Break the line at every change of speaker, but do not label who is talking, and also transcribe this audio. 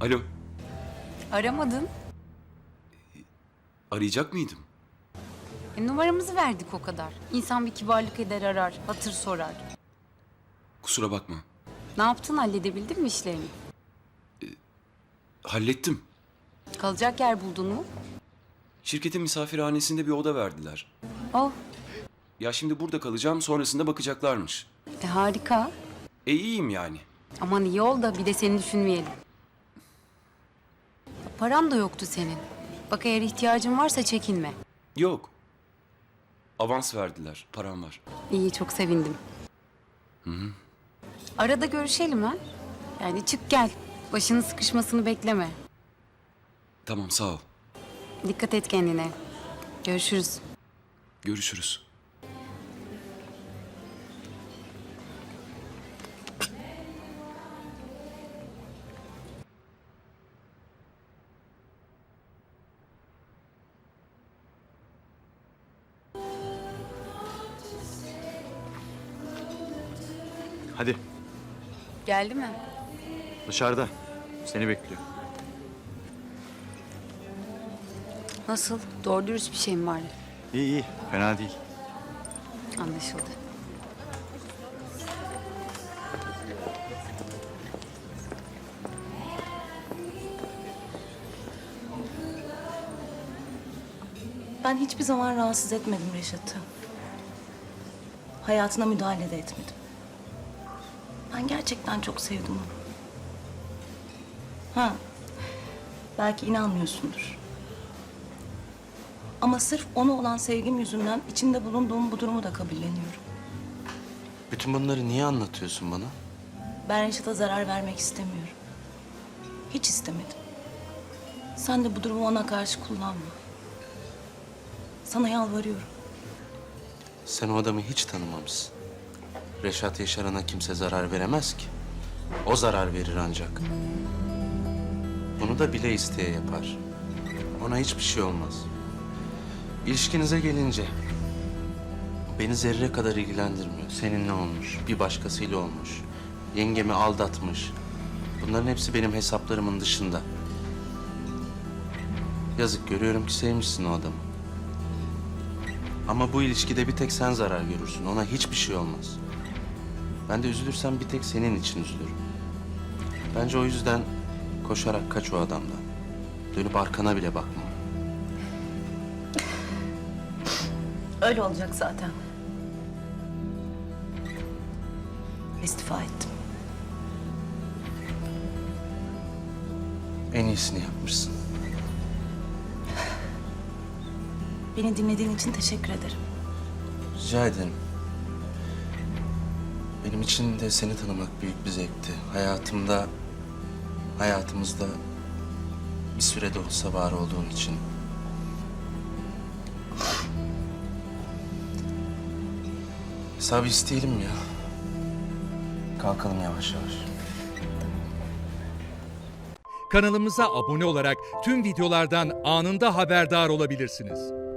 Alo,
Aramadın.
arayacak mıydım?
E, numaramızı verdik o kadar. İnsan bir kibarlık eder arar, hatır sorar.
Kusura bakma.
Ne yaptın halledebildin mi işlerini?
Hallettim.
Kalacak yer buldun mu?
Şirketin misafirhanesinde bir oda verdiler.
Oh,
Ya şimdi burada kalacağım, sonrasında bakacaklarmış.
e, harika.
E iyiyim yani.
Aman iyi ol da bir de seni düşünmeyelim. Paran da yoktu senin. Bak eğer ihtiyacın varsa çekinme.
Yok. Avans verdiler, param var.
İyi, çok sevindim. Arada görüşelim ha. Yani çık gel. Başının sıkışmasını bekleme.
Tamam, sağ ol.
Dikkat et kendine. Görüşürüz.
Görüşürüz.
Hadi
Geldi mi?
dışarıda. Seni bekliyor.
Nasıl? Doğru dürüst bir şey mi var?
İyi iyi. Fena değil.
Anlaşıldı.
Ben hiçbir zaman rahatsız etmedim Reşat'ı. Hayatına müdahale de etmedim. Ben gerçekten çok sevdim onu. Ha, belki inanmıyorsundur. Ama sırf ona olan sevgim yüzünden içinde bulunduğum bu durumu da kabulleniyorum.
Bütün bunları niye anlatıyorsun bana?
Ben Reşat'a zarar vermek istemiyorum. Hiç istemedim. Sen de bu durumu ona karşı kullanma. Sana yalvarıyorum.
Sen o adamı hiç tanımamışsın. Reşat Yaşaran'a kimse zarar veremez ki. O zarar verir ancak. Bunu da bile isteye yapar. Ona hiçbir şey olmaz. İlişkinize gelince... Beni zerre kadar ilgilendirmiyor. Seninle olmuş, bir başkasıyla olmuş. Yengemi aldatmış. Bunların hepsi benim hesaplarımın dışında. Yazık görüyorum ki sevmişsin o adamı. Ama bu ilişkide bir tek sen zarar görürsün. Ona hiçbir şey olmaz. Ben de üzülürsem bir tek senin için üzülürüm. Bence o yüzden koşarak kaç o adamdan. Dönüp arkana bile bakma.
Öyle olacak zaten. İstifa ettim.
En iyisini yapmışsın.
Beni dinlediğin için teşekkür ederim.
Rica ederim. Benim için de seni tanımak büyük bir zevkti. Hayatımda, hayatımızda bir sürede olsa var olduğun için. Hesabı isteyelim ya. Kalkalım yavaş yavaş.
Kanalımıza abone olarak tüm videolardan anında haberdar olabilirsiniz.